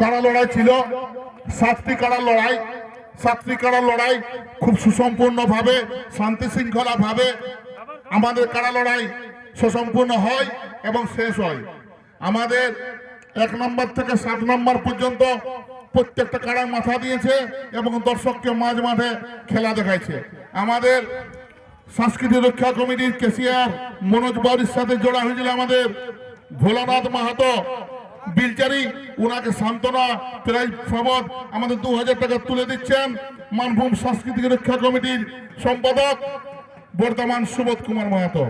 কাড়া লড়াই ছিল? সাতটি কাড়া লড়াই? সাতটি কাড়া লড়াই খুব সুসম্পূর্ণভাবে শান্তি শৃঙ্খলাভাবে আমাদের কাড়া লড়াই সুসম্পূর্ণ হয় এবং শেষ হয়। আমাদের এক নম্বর থেকে সাত নম্বর পর্যন্ত প্রত্যেকটা কাড়ায় মাথা দিয়েছে এবং দর্শককে মাঝ মাঠে খেলা দেখাইছে। আমাদের সাংস্কৃতিক রক্ষা কমিটির কেসিয়ার মনোজ বাউরির সাথে জোড়া হয়েছিল আমাদের ভোলানাথ মাহাতো। বিলচারি, উনাকে সান্ত্বনা, প্রায় সবদ আমাদের দু হাজার টাকা তুলে দিচ্ছেন মানভূম সাংস্কৃতিক রক্ষা কমিটির সম্পাদক বর্তমান সুবোধ কুমার মাহাতো।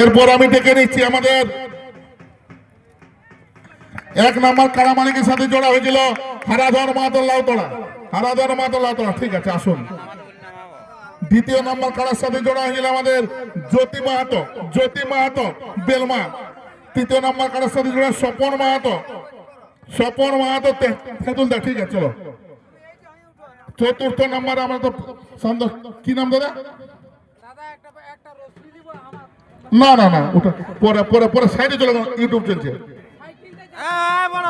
এরপর আমি ডেকে নিচ্ছি আমাদের এক নম্বর কারামালিকের সাথে জোড়া হয়েছিল হারাধর মাহাতো লাউতলা। হারাধর মাহাতো লাউতলা ঠিক আছে আসুন। দ্বিতীয় নম্বর কারার সাথে জোড়া হয়েছিল আমাদের জ্যোতি মাহাতো জ্যোতি মাহাতো বেলমা। তৃতীয় নম্বর কারার সাথে জোড়া স্বপন মাহাতো স্বপন মাহাতো তেঁতুলদা ঠিক আছে চলো। চতুর্থ নম্বরে আমরা তো সন্তোষ কি নাম দাদা? না না না ওটা পরে পরে পরে সাইডে চলে ইউটিউব চলছে। ভাই,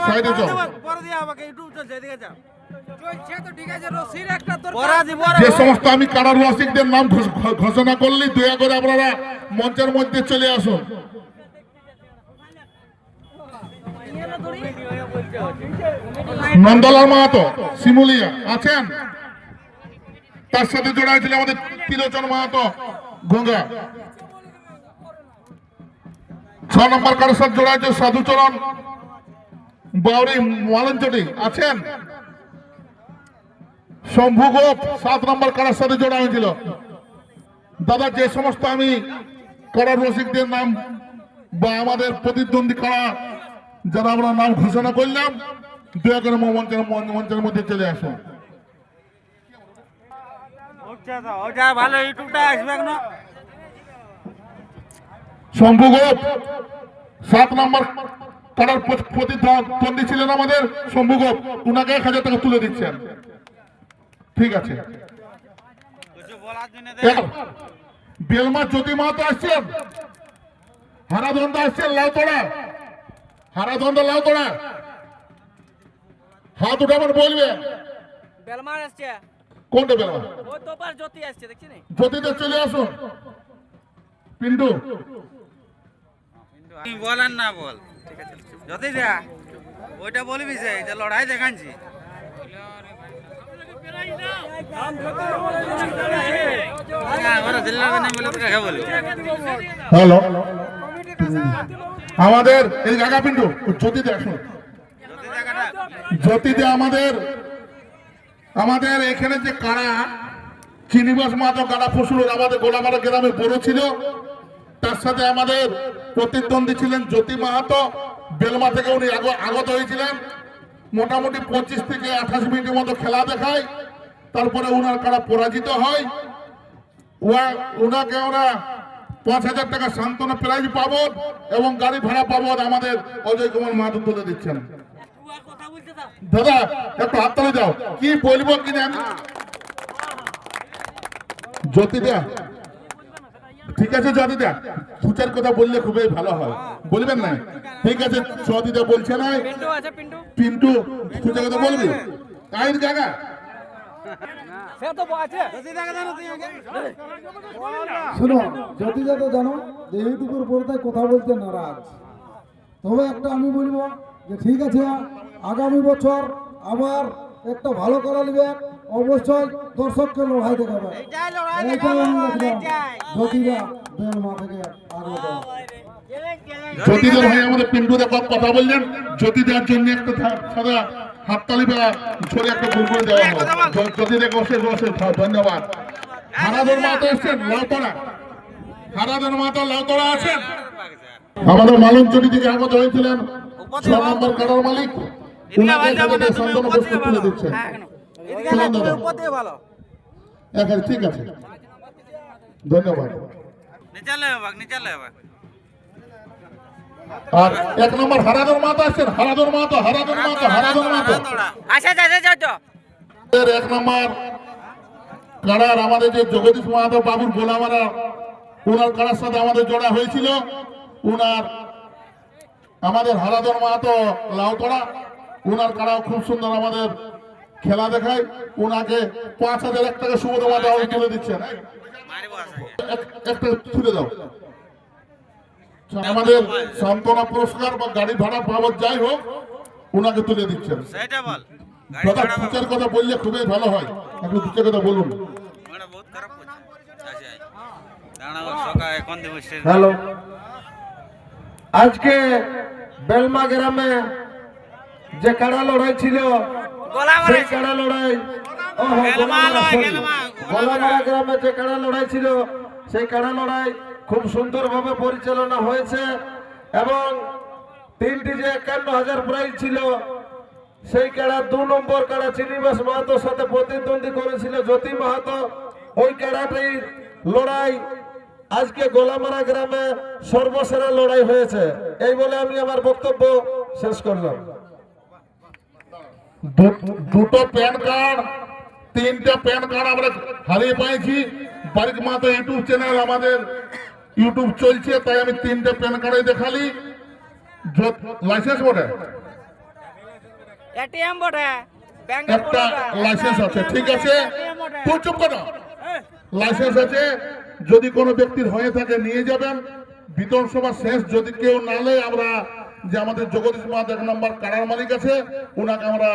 সাইডে পরে পরে দিয়ে আমাকে ইউটিউব চলছে, এদিকে যাও। যে সমস্ত আমি কারার রসিকদের নাম ঘোষ- ঘোষণা করলি দয়া করে আপনারা মঞ্চের মধ্যে চলে আসুন। নন্দলাল মাহাতো শিমুলিয়া আছেন? তার সাথে জোড়া হয়েছিল আমাদের তিলোচন মাহাতো গঙ্গা। ছ নম্বর কারোর সাথে জোড়া হয়েছে সাধুচরণ বাউরি মালঞ্চটি আছেন? শম্ভু গোপ সাত নম্বর কারার সাথে জোড়া হয়েছিল। দাদা, যে সমস্ত আমি কারার রসিকদের নাম বা আমাদের প্রতিদ্বন্দ্বী কারা, যারা আমরা নাম ঘোষণা করলাম, দয়া করে মঞ্চের মঞ্চের মধ্যে চলে আসুন। শম্ভু গোপ সাত নম্বর প্রতিদ্বন্দ্বী ছিলেন আমাদের শম্ভু গোপ। উনাকে এক হাজার টাকা তুলে দিচ্ছেন। ঠিক আছে। বেলমা জ্যোতি মাহাতো আসছেন। হারাধন্দা আসছেন লাউতড়া হারাধন্দা লাউতড়া হাত উঠাবার বলবে। বেলমার আসছে। কোনটা বেলমা? ওই তোপার জ্যোতি আসছে দেখছি নি? জ্যোতিতে চলে আসুন। পিন্টু। বলেন না বল। যদি যা ওইটা বলবি যে যে লড়াই দেখাচ্ছি আমরা জেলার নাম বলে তো কাকে বলব হ্যালো। আমাদের এই জায়গা পিন্টু জ্যোতিতে আসুন। জ্যোতিতে আমাদের আমাদের এখানে যে কারা চিনিবাস মাতো কারা ফসলুর আমাদের গোলামারা গ্রামে বড় ছিল, তার সাথে আমাদের প্রতিদ্বন্দ্বী ছিলেন জ্যোতি মাহাতো, বেলমা থেকে উনি আগ- আগত হয়েছিলেন। মোটামুটি পঁচিশ থেকে আঠাশ মিনিটের মতো খেলা দেখায়। তারপরে ওনার কারা পরাজিত হয় ওনাকে ওরা পাঁচ হাজার টাকা সান্ত্বনা প্রাইজ পাবো এবং গাড়ি ভাড়া পাবো আমাদের অজয় কুমার মাহাতো তুলে দিচ্ছেন। দাদা, একটু হাত তালে যাও কি বলব কিনা আমি জ্যোতিদা ঠিক আছে জ্যোতিদা সুচার কথা বললে খুবই ভালো হয়। বলবেন না? ঠিক আছে জ্যোতিদা বলছে না। পিন্টু আছে পিন্টু। পিন্টু সুচার কথা বলবি? তো তুই আগে শোনো যদি যাতে জানো যে ইউটিউবের পর্দায় কথা বলতে নারাজ। তবে একটা আমি বলব যে ঠিক আছে আগামী বছর আবার একটা ভালো করা নেবে। অবশ্যই দর্শককে লড়াই দেখাবে। জ্যোতিরা বেলমা থেকে আগত ভাই আমাদের কথা বললেন। জ্যোতি দেওয়ার জন্য একটা সাদা হাততালি বা ঝরে একটা ফুল করে দেওয়া অশেষ অশেষ ধন্যবাদ। হারাধর মাতা এসছেন লাউতড়া হারাধর মাতা লাউতড়া আছেন? আমাদের মালন চুরি থেকে আগত হয়েছিলেন। ছ নম্বর কারার মালিক। হ্যাঁ, ঠিক আছে। ধন্যবাদ। আর এক নম্বর হারাধর মাতা আছেন হারাধর মাতা হারাধর মাতা হারাধর মাতা যাও তো এর এক নম্বর কাড়ার আমাদের যে জগদীশ মাহাতো বাবুর গোলামারা ওনার কাড়ার সাথে আমাদের জোড়া হয়েছিল। ওনার আমাদের হারাধন মাহাতো লাউতড়া ওনার কাড়াও খুব সুন্দর আমাদের খেলা দেখায়। ওনাকে পাঁচ হাজার এক টাকা সুবোধ মাতা তুলে দিচ্ছেন। একটা তুলে দাও। আমাদের সান্ত্বনা পুরস্কার বা গাড়ি ভাড়া বাবদ যাই হোক ওনাকে তুলে দিচ্ছেন। সেটা দাদা দুচার কথা বললে খুবই ভালো হয়। একটু দুচার কথা বলুন। হ্যালো। আজকে বেলমা গ্রামে যে কাড়া লড়াই ছিল সেই মারাইছে লড়াই? গোলামারা, গ্রামে যে কাড়া লড়াই ছিল সেই কাড়া লড়াই খুব সুন্দরভাবে পরিচালনা হয়েছে এবং তিনটি যে একান্ন হাজার প্রাইজ ছিল সেই কাড়া দু নম্বর কাড়া চিনিবাস মাহাতোর সাথে প্রতিদ্বন্দ্বী করেছিল জ্যোতি মাহাতো ওই কাড়াটির লড়াই আজকে গোলামারা গ্রামে সর্বসেরা লড়াই হয়েছে। এই বলে আমি আমার বক্তব্য শেষ করলাম। দুটো প্যান কার্ড তিনটা প্যান কার্ড আমরা হারিয়ে পেয়েছি বারিক মাতা ইউটিউব চ্যানেল আমাদের ইউটিউব চলছে তাই আমি তিনটা প্যান কার্ডে দেখালি। লাইসেন্স বটে? এটিএম বটে একটা লাইসেন্স আছে ঠিক আছে? তুই চুপ করো। লাইসেন্স আছে যদি কোনো ব্যক্তির হয়ে থাকে নিয়ে যাবেন। বিধানসভা শেষ যদি কেউ না নেয় আমরা যে আমাদের জগদীশ মাহাত এক নম্বর কারার মালিক আছে ওনাকে আমরা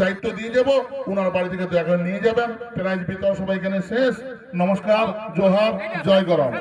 দায়িত্ব দিয়ে যাব ওনার বাড়ি থেকে করে নিয়ে যাবেন। প্রাইজ সবাই এখানে শেষ। নমস্কার, জোহার, জয় গরম।